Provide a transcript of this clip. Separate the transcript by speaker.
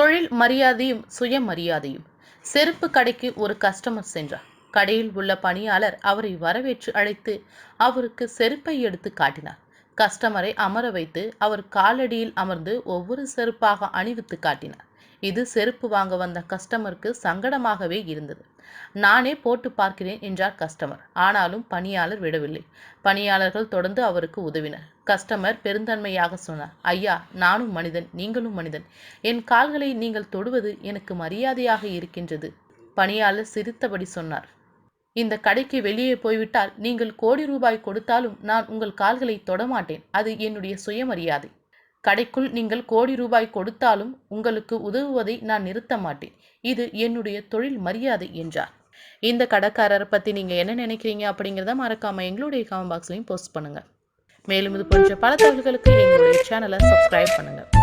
Speaker 1: தொழில் மரியாதையும் சுயமரியாதையும் செருப்பு கடைக்கு ஒரு கஸ்டமர் சென்றார். கடையில் உள்ள பணியாளர் அவரை வரவேற்று அழைத்து அவருக்கு செருப்பை எடுத்து காட்டினார். கஸ்டமரை அமர வைத்து அவர் காலடியில் அமர்ந்து ஒவ்வொரு செருப்பாக அணிவித்து காட்டினார். இது செருப்பு வாங்க வந்த கஸ்டமருக்கு சங்கடமாகவே இருந்தது. நானே போட்டு பார்க்கிறேன் என்றார் கஸ்டமர். ஆனாலும் பணியாளர் விடவில்லை. பணியாளர்கள் தொடர்ந்து அவருக்கு உதவினர். கஸ்டமர் பெருந்தன்மையாக சொன்னார். ஐயா நானும் மனிதன் நீங்களும் மனிதன். என் கால்களை நீங்கள் தொடுவது எனக்கு மரியாதையாக இருக்கின்றது பணியாளர் சிரித்தபடி சொன்னார். இந்த கடைக்கு வெளியே போய்விட்டால் நீங்கள் கோடி ரூபாய் கொடுத்தாலும் நான் உங்கள் கால்களை தொடமாட்டேன் அது என்னுடைய சுயமரியாதை. கடைக்குள் நீங்கள் கோடி ரூபாய் கொடுத்தாலும் உங்களுக்கு உதவுவதை நான் நிறுத்த மாட்டேன். இது என்னுடைய தொழில் மரியாதை என்றார். இந்த கடைக்காரரை பற்றி நீங்கள் என்ன நினைக்கிறீங்க அப்படிங்கிறத மறக்காமல் எங்களுடைய காமெண்ட் பாக்ஸ்லையும் போஸ்ட் பண்ணுங்கள் மேலும் இது போன்ற பல தகவல்களுக்கு எங்களுடைய சேனலை சப்ஸ்கிரைப் பண்ணுங்கள்